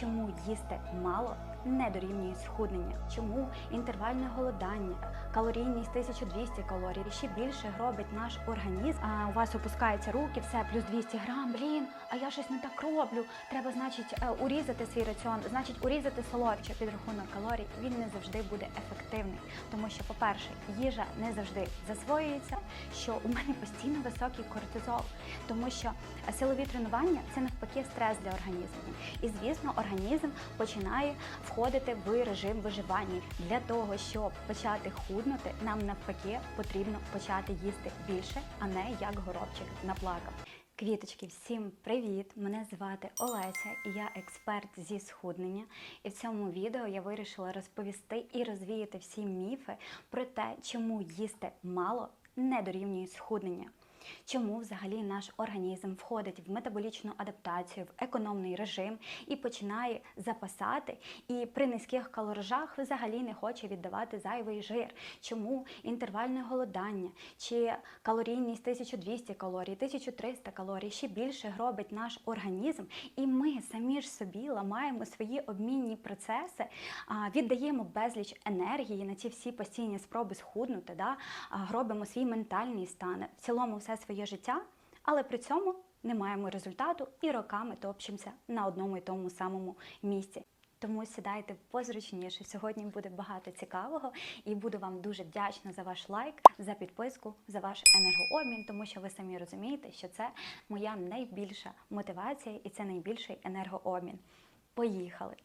чому їсти мало не дорівнює схуднення, чому інтервальне голодання, калорійність 1200 калорій ще більше гробить наш організм. А у вас опускаються руки, все плюс 200 грам. Блін, а я щось не так роблю. Треба, значить, е, урізати свій раціон, значить, урізати солодке. Підрахунок калорій він не завжди буде ефективний, тому що, по-перше, їжа не завжди засвоюється. Що у мене постійно високий кортизол, тому що силові тренування це навпаки стрес для організму. І звісно, організм починає входити в режим виживання. Для того, щоб почати худнути, нам навпаки потрібно почати їсти більше, а не як горобчик наплакав. Квіточки, всім привіт! Мене звати Олеся і я експерт зі схуднення. І в цьому відео я вирішила розповісти і розвіяти всі міфи про те, чому їсти мало не дорівнює схуднення. Чому взагалі наш організм входить в метаболічну адаптацію, в економний режим і починає запасати, і при низьких калорижах взагалі не хоче віддавати зайвий жир? Чому інтервальне голодання чи калорійність 1200 калорій, 1300 калорій ще більше гробить наш організм, і ми самі ж собі ламаємо свої обмінні процеси, віддаємо безліч енергії на ці всі постійні спроби схуднути, да? гробимо свій ментальний стан, в цілому все своє життя, але при цьому не маємо результату і роками топчемося на одному і тому самому місці. Тому сідайте позручніше. Сьогодні буде багато цікавого і буду вам дуже вдячна за ваш лайк, за підписку, за ваш енергообмін, тому що ви самі розумієте, що це моя найбільша мотивація і це найбільший енергообмін. Поїхали!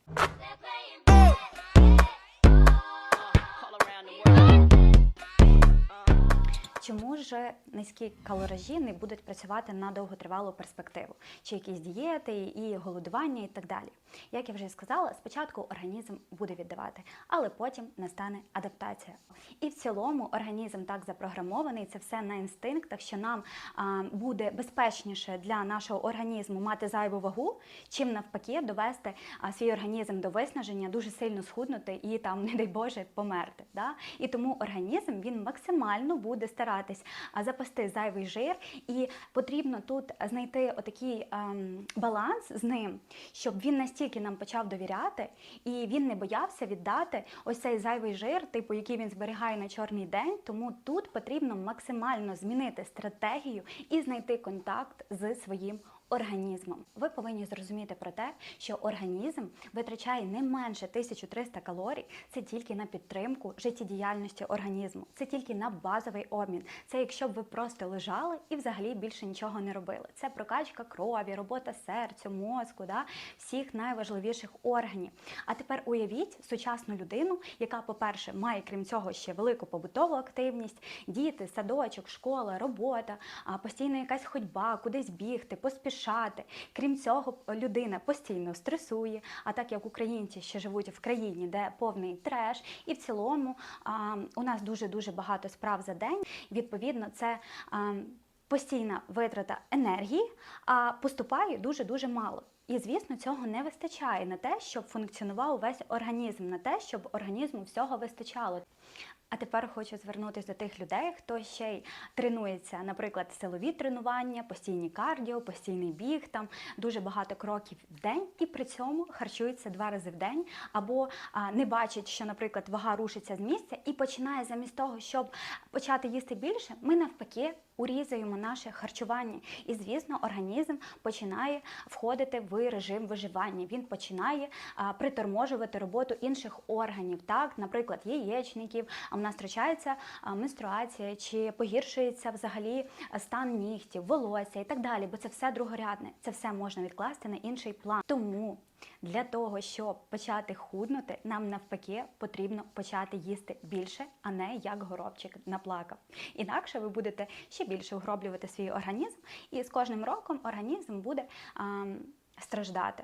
Чому ж низькі калоражі не будуть працювати на довготривалу перспективу? Чи якісь дієти і голодування і так далі? Як я вже сказала, спочатку організм буде віддавати, але потім настане адаптація. І в цілому організм так запрограмований, це все на інстинктах, що нам а, буде безпечніше для нашого організму мати зайву вагу, чим навпаки довести а, свій організм до виснаження, дуже сильно схуднути і там, не дай Боже, померти. Да? І тому організм він максимально буде старатись запасти зайвий жир, і потрібно тут знайти отакий ем, баланс з ним, щоб він настільки нам почав довіряти, і він не боявся віддати ось цей зайвий жир, типу, який він зберігає на чорний день. Тому тут потрібно максимально змінити стратегію і знайти контакт з своїм організмом. Ви повинні зрозуміти про те, що організм витрачає не менше 1300 калорій. Це тільки на підтримку життєдіяльності організму, це тільки на базовий обмін. Це якщо б ви просто лежали і взагалі більше нічого не робили. Це прокачка крові, робота серцю, мозку, да, всіх найважливіших органів. А тепер уявіть сучасну людину, яка, по-перше, має крім цього ще велику побутову активність, діти, садочок, школа, робота, постійно якась ходьба, кудись бігти, поспішати. Крім цього, людина постійно стресує. А так як українці ще живуть в країні, де повний треш, і в цілому а, у нас дуже дуже багато справ за день. Відповідно, це. А, Постійна витрата енергії, а поступає дуже дуже мало. І звісно, цього не вистачає на те, щоб функціонував весь організм, на те, щоб організму всього вистачало. А тепер хочу звернутися до тих людей, хто ще й тренується, наприклад, силові тренування, постійні кардіо, постійний біг, там дуже багато кроків в день, і при цьому харчується два рази в день, або а, не бачить, що, наприклад, вага рушиться з місця, і починає замість того, щоб почати їсти більше, ми навпаки урізуємо наше харчування. І, звісно, організм починає входити в режим виживання. Він починає а, приторможувати роботу інших органів, так, наприклад, яєчників. А в нас втрачається менструація, чи погіршується взагалі стан нігтів, волосся і так далі. Бо це все другорядне. Це все можна відкласти на інший план. Тому для того, щоб почати худнути, нам навпаки потрібно почати їсти більше, а не як горобчик наплакав. Інакше ви будете ще більше угроблювати свій організм, і з кожним роком організм буде а, страждати.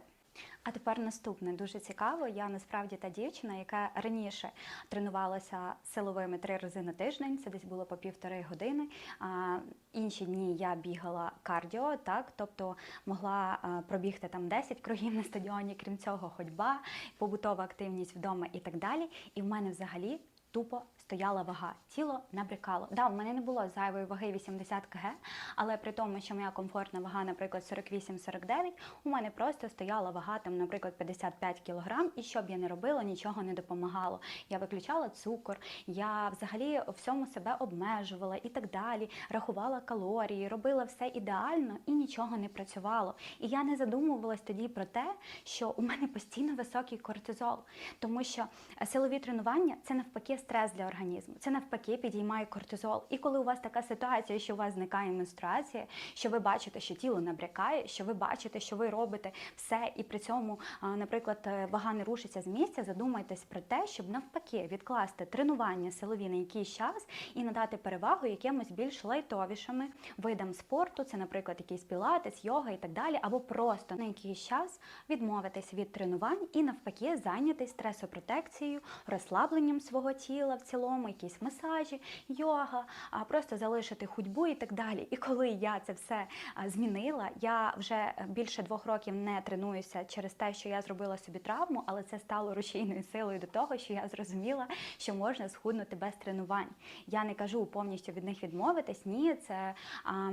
А тепер наступне дуже цікаво. Я насправді та дівчина, яка раніше тренувалася силовими три рази на тиждень. Це десь було по півтори години. А інші дні я бігала кардіо, так тобто могла пробігти там 10 кругів на стадіоні. Крім цього, ходьба, побутова активність вдома і так далі. І в мене взагалі тупо стояла вага, тіло набрякало. Да, в мене не було зайвої ваги 80 кг, але при тому, що моя комфортна вага, наприклад, 48-49, у мене просто стояла вага, там, наприклад, 55 кг, і що б я не робила, нічого не допомагало. Я виключала цукор, я взагалі всьому себе обмежувала і так далі, рахувала калорії, робила все ідеально і нічого не працювало. І я не задумувалась тоді про те, що у мене постійно високий кортизол, тому що силові тренування це навпаки стрес для організму. Це навпаки підіймає кортизол. І коли у вас така ситуація, що у вас зникає менструація, що ви бачите, що тіло набрякає, що ви бачите, що ви робите все, і при цьому, наприклад, е, вага не рушиться з місця, задумайтесь про те, щоб навпаки відкласти тренування силові на якийсь час і надати перевагу якимось більш лайтовішими видам спорту. Це, наприклад, якийсь пілатес, йога і так далі, або просто на якийсь час відмовитись від тренувань і навпаки зайнятись стресопротекцією, розслабленням свого тіла в цілому, якісь масажі, йога, просто залишити ходьбу і так далі. І коли я це все змінила, я вже більше двох років не тренуюся через те, що я зробила собі травму, але це стало рушійною силою до того, що я зрозуміла, що можна схуднути без тренувань. Я не кажу повністю від них відмовитись. Ні, це а,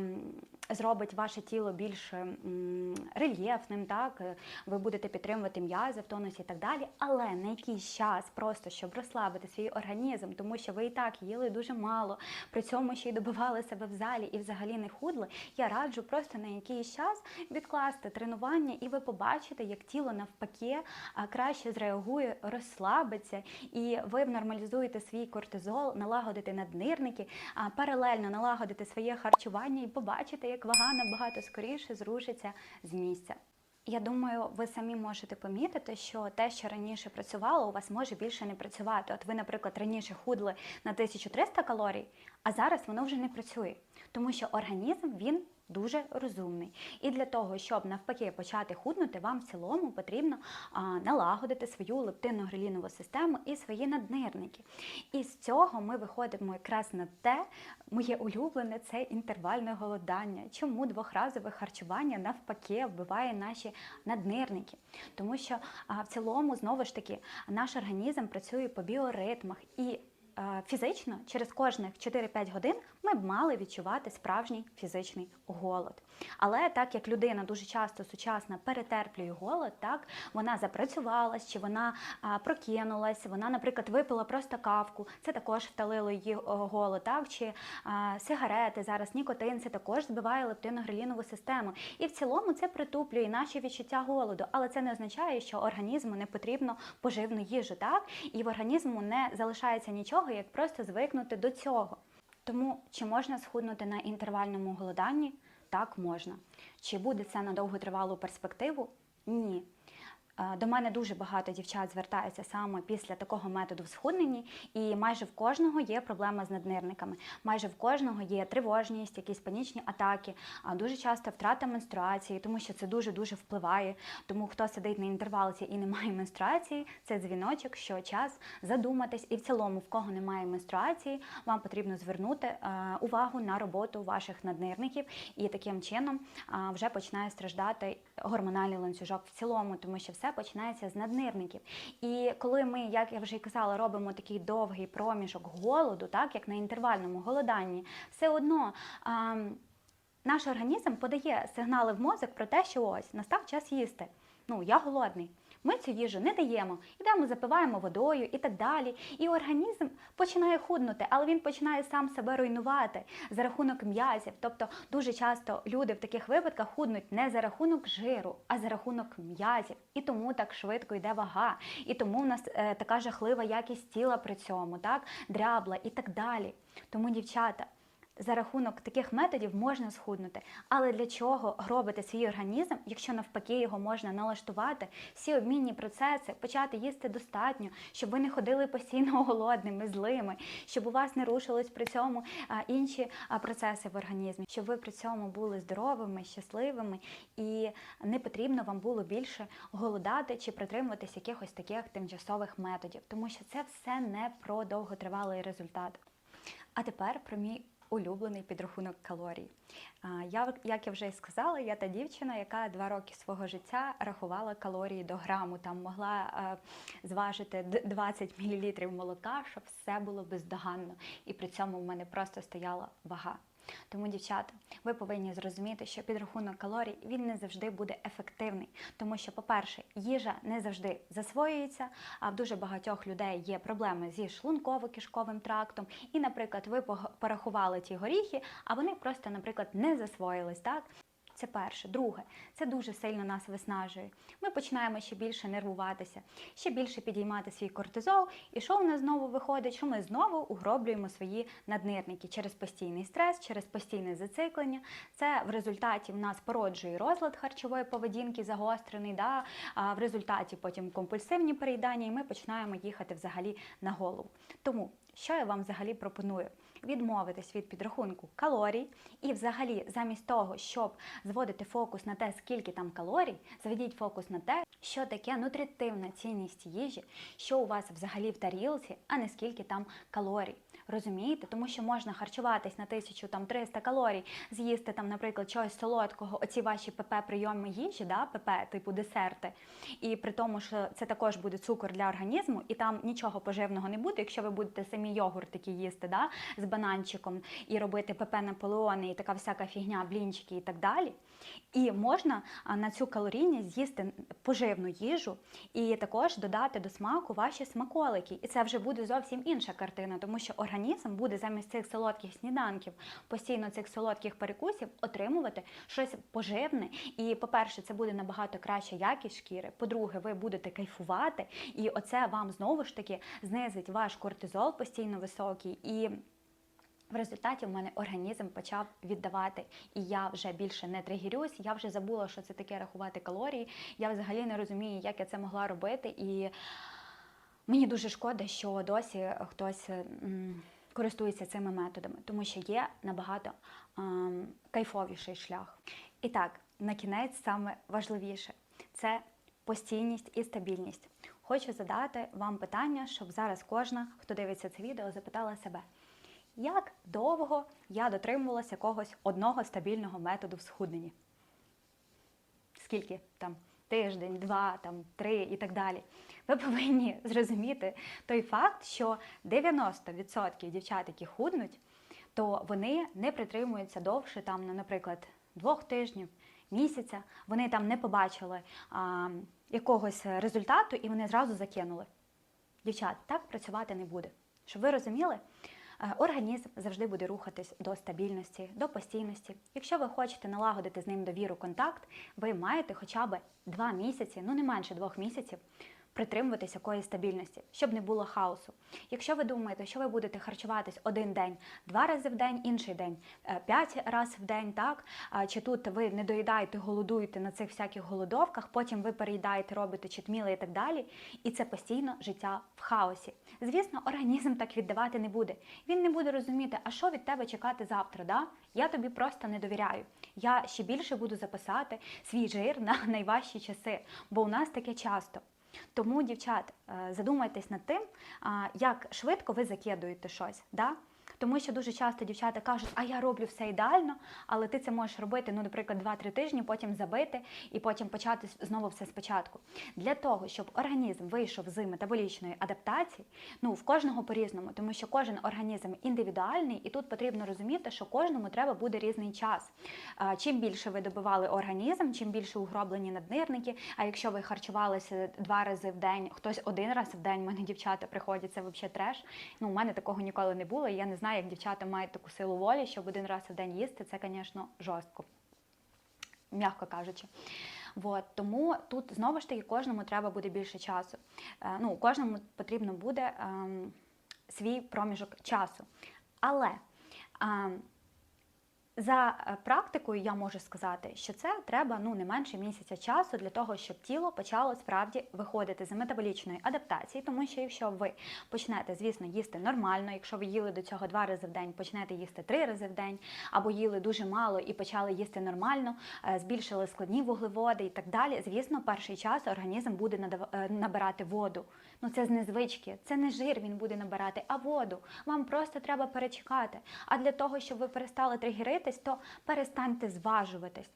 зробить ваше тіло більш м, рельєфним, так е, ви будете підтримувати м'язи в тонусі і так далі. Але на якийсь час, просто щоб розслабити свій організм, тому що ви і так їли дуже мало, при цьому ще й добивали себе в залі і взагалі не худли. Я раджу просто на якийсь час відкласти тренування, і ви побачите, як тіло навпаки краще зреагує, розслабиться, і ви нормалізуєте свій кортизол, налагодите наднирники, паралельно налагодите своє харчування і побачите, як вага набагато скоріше зрушиться з місця. Я думаю, ви самі можете помітити, що те, що раніше працювало, у вас може більше не працювати. От ви, наприклад, раніше худли на 1300 калорій, а зараз воно вже не працює, тому що організм він дуже розумний. І для того, щоб навпаки почати худнути, вам в цілому потрібно налагодити свою лептинно-грелінову систему і свої наднирники. І з цього ми виходимо якраз на те, моє улюблене це інтервальне голодання. Чому двохразове харчування навпаки вбиває наші наднирники? Тому що в цілому, знову ж таки, наш організм працює по біоритмах і фізично через кожних 4-5 годин ми б мали відчувати справжній фізичний голод. Але так як людина дуже часто сучасна перетерплює голод, так вона запрацювалась, чи вона прокинулась, вона, наприклад, випила просто кавку, це також вталило її голод, так чи а, сигарети зараз, нікотин, це також збиває лептино-грелінову систему. І в цілому це притуплює наші відчуття голоду, але це не означає, що організму не потрібно поживну їжу, так і в організму не залишається нічого, як просто звикнути до цього. Тому чи можна схуднути на інтервальному голоданні? Так, можна. Чи буде це на довготривалу перспективу? Ні. Е, До мене дуже багато дівчат звертаються саме після такого методу в схудненні, і майже в кожного є проблема з наднирниками. Майже в кожного є тривожність, якісь панічні атаки, а дуже часто втрата менструації, тому що це дуже дуже впливає. Тому хто сидить на інтервалці і не має менструації, це дзвіночок, що час задуматись. І в цілому, в кого немає менструації, вам потрібно звернути е, увагу на роботу ваших наднирників, і таким чином вже починає страждати гормональний ланцюжок в цілому, тому що все починається з наднирників. І коли ми, як я вже й казала, робимо такий довгий проміжок голоду, так як на інтервальному голоданні, все одно. А, наш організм подає сигнали в мозок про те, що ось настав час їсти. Ну, я голодний. Ми цю їжу не даємо, ідемо, запиваємо водою і так далі. І організм починає худнути, але він починає сам себе руйнувати за рахунок м'язів. Тобто дуже часто люди в таких випадках худнуть не за рахунок жиру, а за рахунок м'язів. І тому так швидко йде вага. І тому в нас е, така жахлива якість тіла при цьому, так дрябла і так далі. Тому, дівчата. За рахунок таких методів можна схуднути, але для чого гробити свій організм, якщо навпаки його можна налаштувати, всі обмінні процеси, почати їсти достатньо, щоб ви не ходили постійно голодними, злими, щоб у вас не рушились при цьому інші процеси в організмі, щоб ви при цьому були здоровими, щасливими і не потрібно вам було більше голодати чи притримуватись якихось таких тимчасових методів, тому що це все не про довготривалий результат. А тепер про мій улюблений підрахунок калорій. Я, як я вже і сказала, я та дівчина, яка два роки свого життя рахувала калорії до граму. Там могла е, зважити 20 мл молока, щоб все було бездоганно. І при цьому в мене просто стояла вага. Тому, дівчата, ви повинні зрозуміти, що підрахунок калорій він не завжди буде ефективний, тому що, по-перше, їжа не завжди засвоюється, а в дуже багатьох людей є проблеми зі шлунково-кишковим трактом. І, наприклад, ви порахували ті горіхи, а вони просто, наприклад, не засвоїлись. Так? Це перше. Друге, це дуже сильно нас виснажує. Ми починаємо ще більше нервуватися, ще більше підіймати свій кортизол. І що у нас знову виходить? Що ми знову угроблюємо свої наднирники через постійний стрес, через постійне зациклення. Це в результаті в нас породжує розлад харчової поведінки, загострений. Да? А в результаті потім компульсивні переїдання, і ми починаємо їхати взагалі на голову. Тому що я вам взагалі пропоную? Відмовитись від підрахунку калорій і, взагалі, замість того, щоб зводити фокус на те, скільки там калорій, заведіть фокус на те, що таке нутритивна цінність їжі, що у вас взагалі в тарілці, а не скільки там калорій. Розумієте? Тому що можна харчуватись на 1300 калорій, з'їсти там, наприклад, чогось солодкого, оці ваші ПП прийоми їжі, да, ПП, типу десерти. І при тому, що це також буде цукор для організму, і там нічого поживного не буде, якщо ви будете самі йогуртики їсти, да, з бананчиком і робити ПП Наполеони і така всяка фігня, блінчики і так далі. І можна на цю калорійність з'їсти поживну їжу і також додати до смаку ваші смаколики. І це вже буде зовсім інша картина, тому що організм буде замість цих солодких сніданків, постійно цих солодких перекусів отримувати щось поживне. І, по-перше, це буде набагато краща якість шкіри. По-друге, ви будете кайфувати, і оце вам знову ж таки знизить ваш кортизол постійно високий. І в результаті в мене організм почав віддавати, і я вже більше не тригерюсь, я вже забула, що це таке рахувати калорії. Я взагалі не розумію, як я це могла робити. І мені дуже шкода, що досі хтось користується цими методами, тому що є набагато ем, кайфовіший шлях. І так, на кінець саме важливіше це постійність і стабільність. Хочу задати вам питання, щоб зараз кожна, хто дивиться це відео, запитала себе. Як довго я дотримувалася якогось одного стабільного методу в схудненні? Скільки там тиждень, два, там три і так далі. Ви повинні зрозуміти той факт, що 90% дівчат, які худнуть, то вони не притримуються довше, там, ну, наприклад, двох тижнів, місяця. Вони там не побачили а, якогось результату і вони зразу закинули. Дівчат, так працювати не буде. Щоб ви розуміли, організм завжди буде рухатись до стабільності, до постійності. Якщо ви хочете налагодити з ним довіру, контакт, ви маєте хоча б два місяці, ну не менше двох місяців. Притримуватись якоїсь стабільності, щоб не було хаосу. Якщо ви думаєте, що ви будете харчуватись один день, два рази в день, інший день, е, п'ять разів в день, так чи тут ви не доїдаєте, голодуєте на цих всяких голодовках, потім ви переїдаєте, робите читміли і так далі, і це постійно життя в хаосі. Звісно, організм так віддавати не буде. Він не буде розуміти, а що від тебе чекати завтра. Да? Я тобі просто не довіряю. Я ще більше буду записати свій жир на найважчі часи, бо у нас таке часто. Тому, дівчат, е, задумайтесь над тим, як швидко ви закидуєте щось. Да? Тому що дуже часто дівчата кажуть, а я роблю все ідеально, але ти це можеш робити, ну, наприклад, 2-3 тижні, потім забити і потім почати знову все спочатку. Для того, щоб організм вийшов з метаболічної адаптації, ну в кожного по-різному, тому що кожен організм індивідуальний, і тут потрібно розуміти, що кожному треба буде різний час. Чим більше ви добивали організм, чим більше угроблені наднирники. А якщо ви харчувалися два рази в день, хтось один раз в день, в мене дівчата приходять, це взагалі треш. Ну, у мене такого ніколи не було. І я не знаю, як дівчата мають таку силу волі, щоб один раз в день їсти. Це, звісно, жорстко, м'яко кажучи. От, тому тут знову ж таки кожному треба буде більше часу. Е, ну, кожному потрібно буде е, свій проміжок часу. Але ем, За е, практикою я можу сказати, що це треба ну не менше місяця часу для того, щоб тіло почало справді виходити з метаболічної адаптації, тому що якщо ви почнете, звісно, їсти нормально, якщо ви їли до цього два рази в день, почнете їсти три рази в день, або їли дуже мало і почали їсти нормально, е, збільшили складні вуглеводи і так далі. Звісно, перший час організм буде е, набирати воду. Ну це з незвички, це не жир він буде набирати, а воду. Вам просто треба перечекати. А для того, щоб ви перестали тригеритись, то перестаньте зважуватись.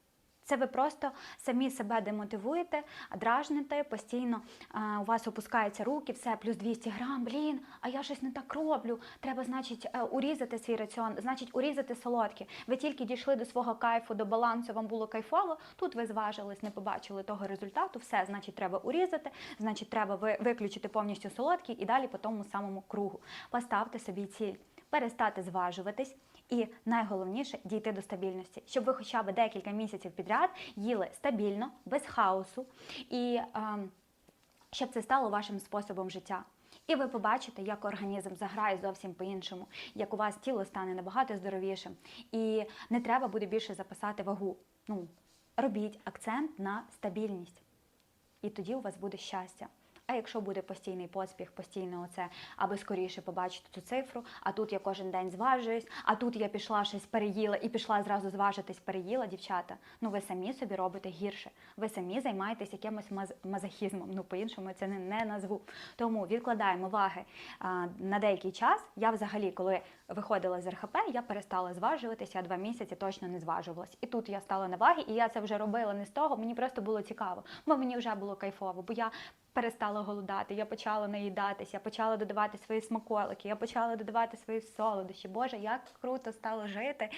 Це ви просто самі себе демотивуєте, дражните, постійно а, у вас опускаються руки, все, плюс 200 грам, блін, а я щось не так роблю. Треба, значить, е, урізати свій раціон, значить, урізати солодкі. Ви тільки дійшли до свого кайфу, до балансу, вам було кайфово. Тут ви зважились, не побачили того результату. Все, значить, треба урізати, значить, треба ви- виключити повністю солодкі і далі по тому самому кругу. Поставте собі ціль, перестати зважуватись. І найголовніше дійти до стабільності, щоб ви хоча б декілька місяців підряд їли стабільно, без хаосу, і ем, щоб це стало вашим способом життя. І ви побачите, як організм заграє зовсім по-іншому, як у вас тіло стане набагато здоровішим. І не треба буде більше записати вагу. Ну, робіть акцент на стабільність. І тоді у вас буде щастя. А якщо буде постійний поспіх, постійно оце, аби скоріше побачити цю цифру, а тут я кожен день зважуюсь, а тут я пішла щось переїла і пішла зразу зважитись, переїла, дівчата. Ну ви самі собі робите гірше. Ви самі займаєтесь якимось маз- мазохізмом. Ну по-іншому це не, не назву. Тому відкладаємо ваги а, на деякий час. Я взагалі, коли виходила з РХП, я перестала зважуватися, я два місяці точно не зважувалась. І тут я стала на ваги, і я це вже робила не з того, мені просто було цікаво, бо мені вже було кайфово, бо я перестала голодати, я почала наїдатися, я почала додавати свої смаколики, я почала додавати свої солодощі. Боже, як круто стало жити.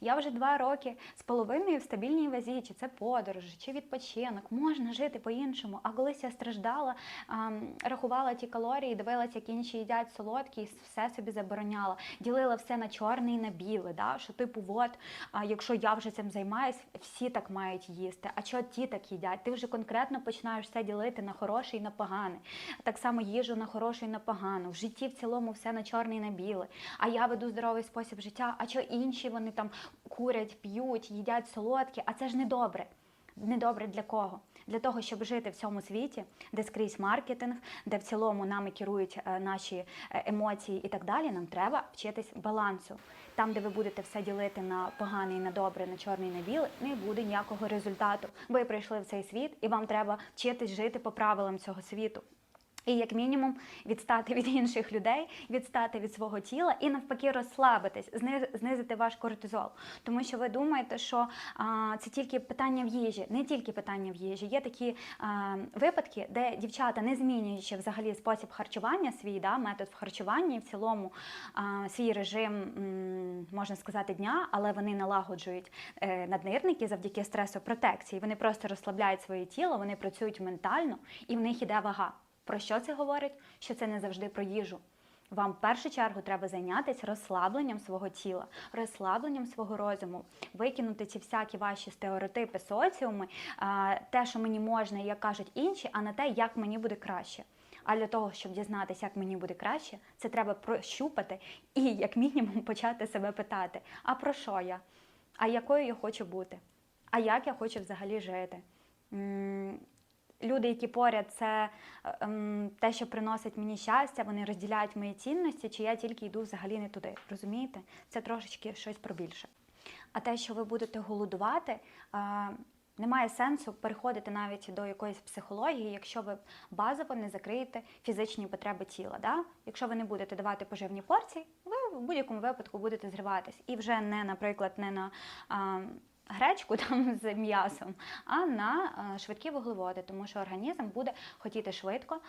Я вже два роки з половиною в стабільній вазі, чи це подорожі, чи відпочинок. Можна жити по-іншому. А колись я страждала, рахувала ті калорії, дивилася, як інші їдять солодкі, і все собі забороняла. Ділила все на чорне і на біле. Да? Що типу, от, якщо я вже цим займаюсь, всі так мають їсти. А що ті так їдять? Ти вже конкретно починаєш все ділити на хороше і на погане. Так само їжу на хорошу і на погану. В житті в цілому все на чорне і на біле. А я веду здоровий спосіб життя. А що інші вони там курять, п'ють, їдять солодкі, а це ж недобре. Недобре для кого? Для того, щоб жити в цьому світі, де скрізь маркетинг, де в цілому нами керують е, наші е, емоції і так далі, нам треба вчитись балансу. Там, де ви будете все ділити на погане і на добре, на чорне і на біле, не буде ніякого результату. Ви прийшли в цей світ, і вам треба вчитись жити по правилам цього світу. І як мінімум відстати від інших людей, відстати від свого тіла і навпаки розслабитись, знизити ваш кортизол. Тому що ви думаєте, що а, це тільки питання в їжі, не тільки питання в їжі. Є такі а, випадки, де дівчата, не змінюючи взагалі спосіб харчування, свій да, метод в харчуванні, в цілому а, свій режим, можна сказати, дня, але вони налагоджують е, наднирники завдяки стресопротекції. Вони просто розслабляють своє тіло, вони працюють ментально, і в них іде вага. Про що це говорить? Що це не завжди про їжу. Вам в першу чергу треба зайнятися розслабленням свого тіла, розслабленням свого розуму, викинути ці всякі ваші стереотипи, соціуми, те, що мені можна, як кажуть інші, а на те, як мені буде краще. А для того, щоб дізнатися, як мені буде краще, це треба прощупати і, як мінімум, почати себе питати: а про що я? А якою я хочу бути? А як я хочу взагалі жити? Люди, які поряд, це е, ем, те, що приносить мені щастя, вони розділяють мої цінності, чи я тільки йду взагалі не туди. Розумієте? Це трошечки щось про більше. А те, що ви будете голодувати, е, немає сенсу переходити навіть до якоїсь психології, якщо ви базово не закриєте фізичні потреби тіла. Да? Якщо ви не будете давати поживні порції, ви в будь-якому випадку будете зриватись. І вже не, наприклад, не на а, гречку там з м'ясом, а на швидкі вуглеводи, тому що організм буде хотіти швидко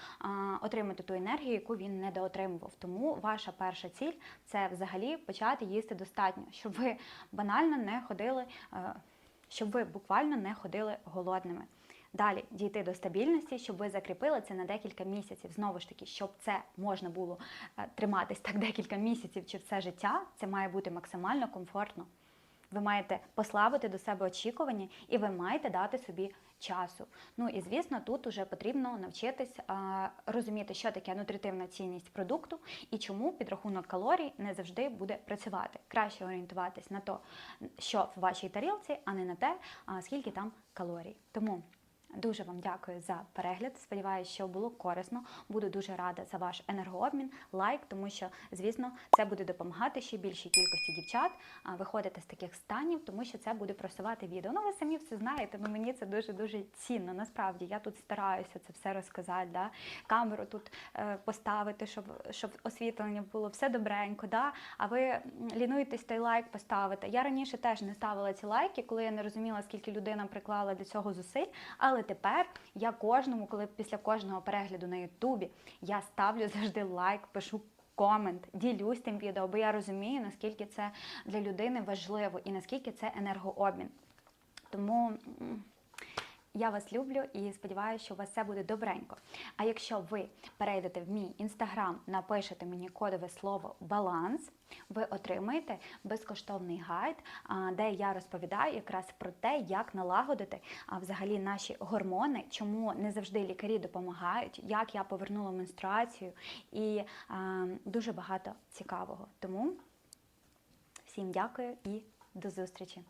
отримати ту енергію, яку він недоотримував. Тому ваша перша ціль це взагалі почати їсти достатньо, щоб ви банально не ходили, е, щоб ви буквально не ходили голодними. Далі дійти до стабільності, щоб ви закріпили це на декілька місяців. Знову ж таки, щоб це можна було е, триматись так декілька місяців чи все життя, це має бути максимально комфортно. Ви маєте послабити до себе очікування, і ви маєте дати собі часу. Ну і звісно, тут уже потрібно навчитись а, розуміти, що таке нутритивна цінність продукту і чому підрахунок калорій не завжди буде працювати. Краще орієнтуватись на то, що в вашій тарілці, а не на те, а, скільки там калорій. Тому Дуже вам дякую за перегляд. Сподіваюся, що було корисно. Буду дуже рада за ваш енергообмін, лайк, тому що, звісно, це буде допомагати ще більшій кількості дівчат виходити з таких станів, тому що це буде просувати відео. Ну, ви самі все знаєте, ну мені це дуже дуже цінно. Насправді я тут стараюся це все розказати. Да? Камеру тут е, поставити, щоб, щоб освітлення було все добренько. Да? А ви лінуєтесь той лайк поставити. Я раніше теж не ставила ці лайки, коли я не розуміла, скільки людина приклала для цього зусиль. Але тепер я кожному, коли після кожного перегляду на Ютубі я ставлю завжди лайк, пишу. Комент, ділюсь тим відео, бо я розумію, наскільки це для людини важливо і наскільки це енергообмін. Тому я вас люблю і сподіваюся, що у вас все буде добренько. А якщо ви перейдете в мій інстаграм, напишете мені кодове слово баланс, ви отримаєте безкоштовний гайд, де я розповідаю якраз про те, як налагодити взагалі наші гормони, чому не завжди лікарі допомагають, як я повернула менструацію і дуже багато цікавого. Тому всім дякую і до зустрічі!